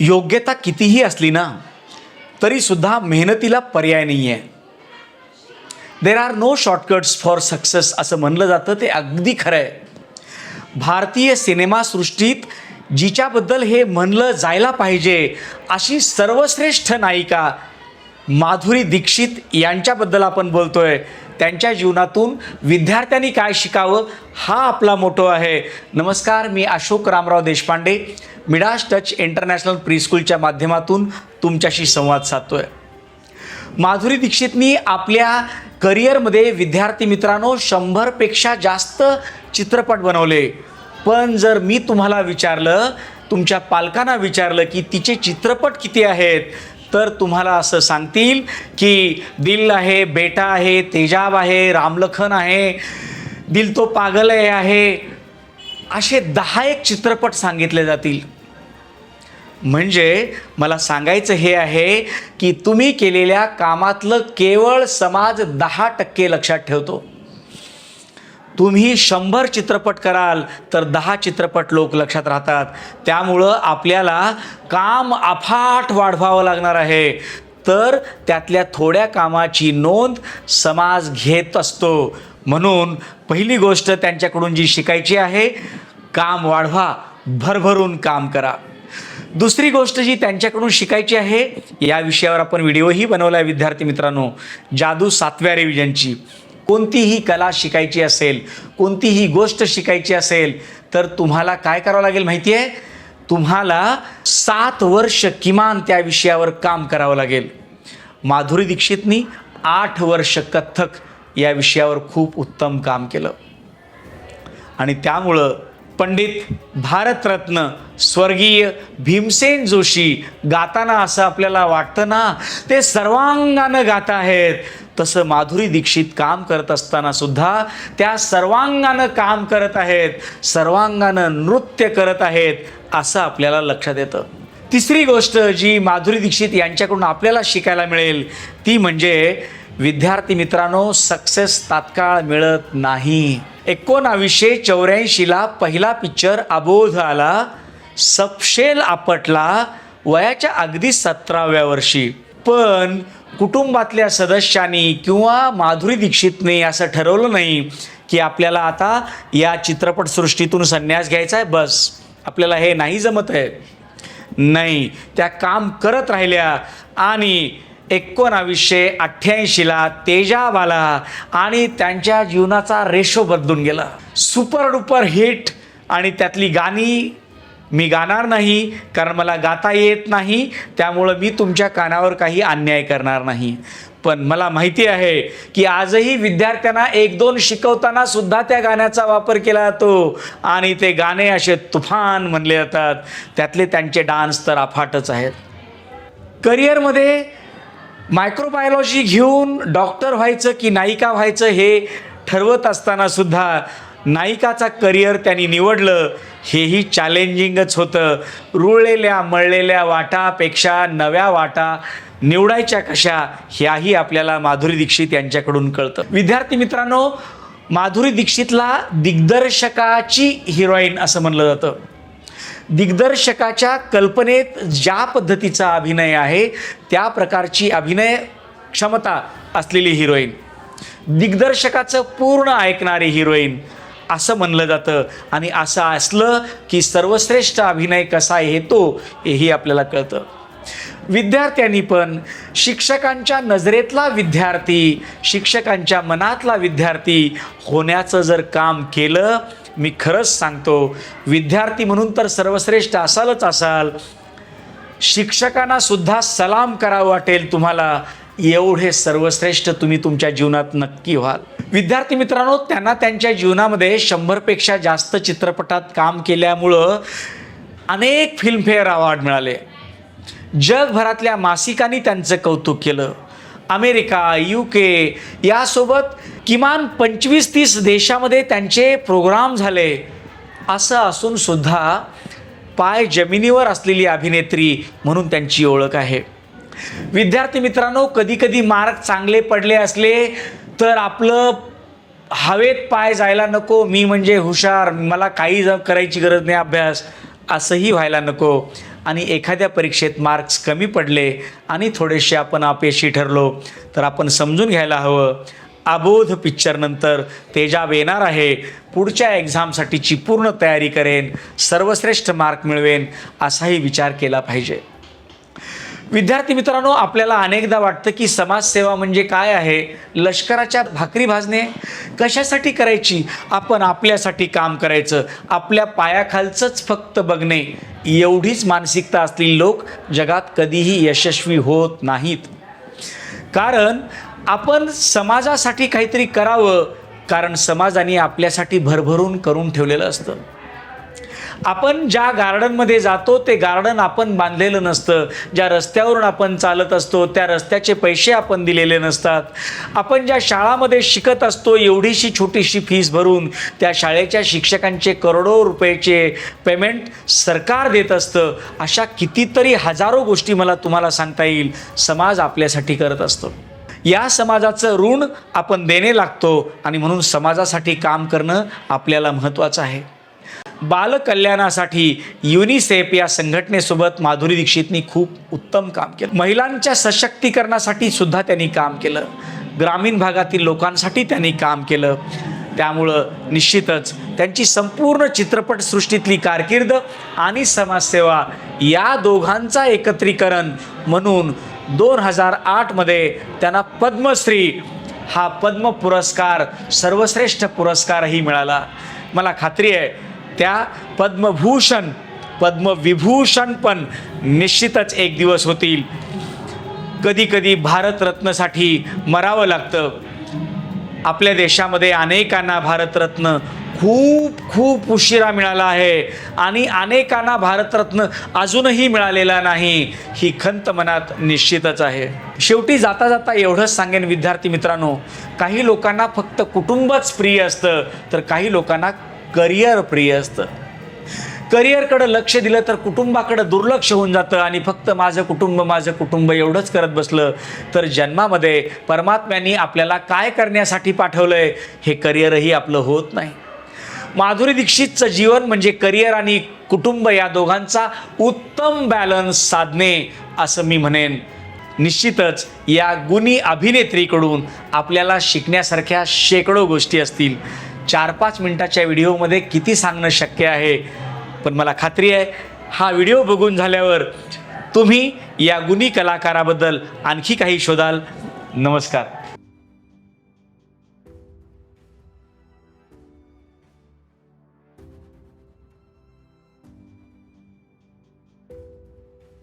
योग्यता कितीही असली ना तरीसुद्धा मेहनतीला पर्याय नाही आहे there are no shortcuts for success असं म्हणलं जातं ते अगदी खरं आहे भारतीय सिनेमासृष्टीत जिच्याबद्दल हे म्हणलं जायला पाहिजे अशी सर्वश्रेष्ठ नायिका माधुरी दीक्षित यांच्याबद्दल आपण बोलतोय. त्यांच्या जीवनातून विद्यार्थ्यांनी काय शिकावं हा आपला मोठो आहे. नमस्कार मी Ashok Ramrao Deshpande Midas touch international प्रीस्कूलच्या माध्यमातून तुमच्याशी संवाद साधतोय. माधुरी दीक्षितनी आपल्या करिअरमध्ये विद्यार्थी मित्रांनो शंभरपेक्षा जास्त चित्रपट बनवले. पण जर मी तुम्हाला विचारलं तुमच्या पालकांना विचारलं की तिचे चित्रपट किती आहेत तर तुम्हाला असं सांगतील की दिल आहे बेटा आहे तेजाब आहे रामलखन आहे दिल तो पागल आहे आहे. असे दहा एक चित्रपट सांगितले जातील. म्हणजे मला सांगायचं हे आहे की तुम्ही केलेल्या कामातलं केवळ समाज दहा टक्के लक्षात ठेवतो. तुम्ही शंभर चित्रपट कराल तर दहा चित्रपट लोक लक्षात राहतात. त्यामुळं आपल्याला काम अफाट वाढवावं लागणार आहे. तर त्यातल्या थोड्या कामाची नोंद समाज घेत असतो. म्हणून पहिली गोष्ट त्यांच्याकडून जी शिकायची आहे काम वाढवा भरभरून काम करा. दुसरी गोष्ट जी त्यांच्याकडून शिकायची आहे या विषयावर आपण व्हिडिओही बनवला आहे विद्यार्थी मित्रांनो. जादू सातव्या रिव्हिजनची. कोणतीही कला शिकायची असेल कोणतीही गोष्ट शिकायची असेल तर तुम्हाला काय करावं लागेल माहिती आहे तुम्हाला सात वर्ष किमान त्या विषयावर काम करावं लागेल. माधुरी दीक्षितनी आठ वर्ष कथ्थक या विषयावर खूप उत्तम काम केलं. आणि त्यामुळं पंडित भारतरत्न स्वर्गीय भीमसेन जोशी गाताना असं आपल्याला वाटतं ना ते सर्वांगानं गात आहेत. तसं माधुरी दीक्षित काम करत असताना सुद्धा त्या सर्वांगानं काम करत आहेत सर्वांगानं नृत्य करत आहेत असं आपल्याला लक्षात येतं. तिसरी गोष्ट जी माधुरी दीक्षित यांच्याकडून आपल्याला शिकायला मिळेल ती म्हणजे विद्यार्थी मित्रांनो सक्सेस तात्काळ मिळत नाही. एकोणावीसशे चौऱ्याऐंशीला पहिला पिक्चर अबोध आला सपशेल आपटला वयाच्या अगदी सतराव्या वर्षी. पण कुटुंबातल्या सदस्यांनी किंवा माधुरी दीक्षितने असं ठरवलं नाही की आपल्याला आता या चित्रपटसृष्टीतून संन्यास घ्यायचा आहे बस. आपल्याला हे नाही जमत आहे. नाही त्या काम करत राहिल्या आणि एकोणावीसशे अठ्ठ्याऐंशीला तेजाबाला आणि त्यांच्या जीवनाचा रेशो बदलून गेला. सुपर डुपर हिट आणि त्यातली गाणी मी गाणार नाही कारण मला गाता येत नाही त्यामुळं मी तुमच्या कानावर काही अन्याय करणार नाही. पण मला माहिती आहे की आजही विद्यार्थ्यांना एक दोन शिकवताना सुद्धा त्या गाण्याचा वापर केला जातो. आणि ते गाणे असे तुफान म्हणले जातात. त्यातले त्यांचे डान्स तर अफाटच आहेत. करिअरमध्ये मायक्रोबायोलॉजी घेऊन डॉक्टर व्हायचं की नायिका व्हायचं हे ठरवत असताना सुद्धा नायिकाचा करिअर त्यांनी निवडलं हेही चॅलेंजिंगच होतं. रुळलेल्या मळलेल्या वाटापेक्षा नव्या वाटा निवडायच्या कशा ह्याही आपल्याला माधुरी दीक्षित यांच्याकडून कळतं. विद्यार्थी मित्रांनो माधुरी दीक्षितला दिग्दर्शकाची हिरोईन असं म्हणलं जातं. दिग्दर्शकाच्या कल्पनेत ज्या पद्धतीचा अभिनय आहे त्या प्रकारची अभिनय क्षमता असलेली हिरोईन. दिग्दर्शकाचं पूर्ण ऐकणारी हिरोईन असं म्हणलं जातं. आणि असं असलं की सर्वश्रेष्ठ अभिनय कसा येतो हेही आपल्याला कळतं. विद्यार्थ्यांनी पण शिक्षकांच्या नजरेतला विद्यार्थी शिक्षकांच्या मनातला विद्यार्थी होण्याचं जर काम केलं मी खरंच सांगतो विद्यार्थी म्हणून तर सर्वश्रेष्ठ असालच असाल. शिक्षकांना सुद्धा सलाम करावं वाटेल तुम्हाला एवढे सर्वश्रेष्ठ तुम्ही तुमच्या जीवनात नक्की व्हाल. विद्यार्थी मित्रांनो त्यांना त्यांच्या जीवनामध्ये शंभरपेक्षा जास्त चित्रपटात काम केल्यामुळं अनेक फिल्मफेअर अवॉर्ड मिळाले. जगभरातल्या मासिकांनी त्यांचं कौतुक केलं. अमेरिका यू के यासोबत किमान पंचवीस तीस देशामध्ये त्यांचे प्रोग्राम झाले. असं असून सुद्धा पाय जमिनीवर असलेली अभिनेत्री म्हणून त्यांची ओळख आहे. विद्यार्थी मित्रांनो कधीकधी मार्क चांगले पडले असले तर आपलं हवेत पाय जायला नको मी म्हणजे हुशार मला काही ज करायची गरज नाही अभ्यास असंही व्हायला नको. आणि एखाद्या परीक्षेत मार्क्स कमी पडले आणि थोडेसे आपण अपयशी ठरलो तर आपण समजून घ्यायला हवं. अबोध पिक्चरनंतर तेजाब येणार आहे. पुढच्या एक्झामसाठीची पूर्ण तयारी करेन. सर्वश्रेष्ठ मार्क मिळवेन असाही विचार केला पाहिजे. विद्यार्थी मित्रांनो आपल्याला अनेकदा वाटतं की समाजसेवा म्हणजे काय आहे? लष्कराच्या भाकरी भाजणे? कशासाठी करायची? आपण आपल्यासाठी काम करायचं. आपल्या पायाखालचंच फक्त बघणे. एवढीच मानसिकता असलेली लोक जगात कधीही यशस्वी होत नाहीत. कारण आपण समाजासाठी काहीतरी करावं कारण समाजाने आपल्यासाठी भरभरून करून ठेवलेलं असतं. आपण ज्या गार्डनमध्ये जातो ते गार्डन आपण बांधलेलं नसतं. ज्या रस्त्यावरून आपण चालत असतो त्या रस्त्याचे पैसे आपण दिलेले नसतात. आपण ज्या शाळामध्ये शिकत असतो एवढीशी छोटीशी फीस भरून त्या शाळेच्या शिक्षकांचे करोडो रुपयाचे पेमेंट सरकार देत असतं. अशा कितीतरी हजारो गोष्टी मला तुम्हाला सांगता येईल. समाज आपल्यासाठी करत असतो. या समाजाचं ऋण आपण देणे लागतो आणि म्हणून समाजासाठी काम करणं आपल्याला महत्त्वाचं आहे. बालकल्याणासाठी युनिसेफ या संघटनेसोबत माधुरी दीक्षितनी खूप उत्तम काम केलं. महिलांच्या सशक्तीकरणासाठी सुद्धा त्यांनी काम केलं. ग्रामीण भागातील लोकांसाठी त्यांनी काम केलं. त्यामुळं निश्चितच त्यांची संपूर्ण चित्रपटसृष्टीतली कारकीर्द आणि समाजसेवा या दोघांचा एकत्रीकरण म्हणून दोन हजार आठमध्ये त्यांना पद्मश्री हा पद्म पुरस्कार सर्वश्रेष्ठ पुरस्कारही मिळाला. मला खात्री आहे त्या पद्मभूषण पद्मविभूषण पण निश्चितच एक दिवस होतील. कधी कधी भारतरत्नसाठी मरावं लागतं. आपल्या देशामध्ये अनेकांना भारतरत्न खूप खूप उशिरा मिळाला आहे आणि अनेकांना भारतरत्न अजूनही मिळालेला नाही ही खंत मनात निश्चितच आहे. शेवटी जाता जाता एवढंच सांगेन विद्यार्थी मित्रांनो काही लोकांना फक्त कुटुंबच प्रिय असतं तर काही लोकांना करिअर प्रिय असतं. करिअरकडं लक्ष दिलं तर कुटुंबाकडं दुर्लक्ष होऊन जातं आणि फक्त माझं कुटुंब माझं कुटुंब एवढंच करत बसलं तर जन्मामध्ये परमात्म्यानी आपल्याला काय करण्यासाठी पाठवलं आहे हे करिअरही आपलं होत नाही. माधुरी दीक्षितचं जीवन म्हणजे करिअर आणि कुटुंब या दोघांचा उत्तम बॅलन्स साधणे असं मी म्हणेन. निश्चितच या गुणी अभिनेत्रीकडून आपल्याला शिकण्यासारख्या शेकडो गोष्टी असतील. चार पाच मिनटाच्या व्हिडिओमध्ये किती सांगणं शक्य आहे? पण मला खात्री आहे हा व्हिडिओ बघून झाल्यावर तुम्ही या गुणी कलाकाराबद्दल आणखी काही शोधाल. नमस्कार.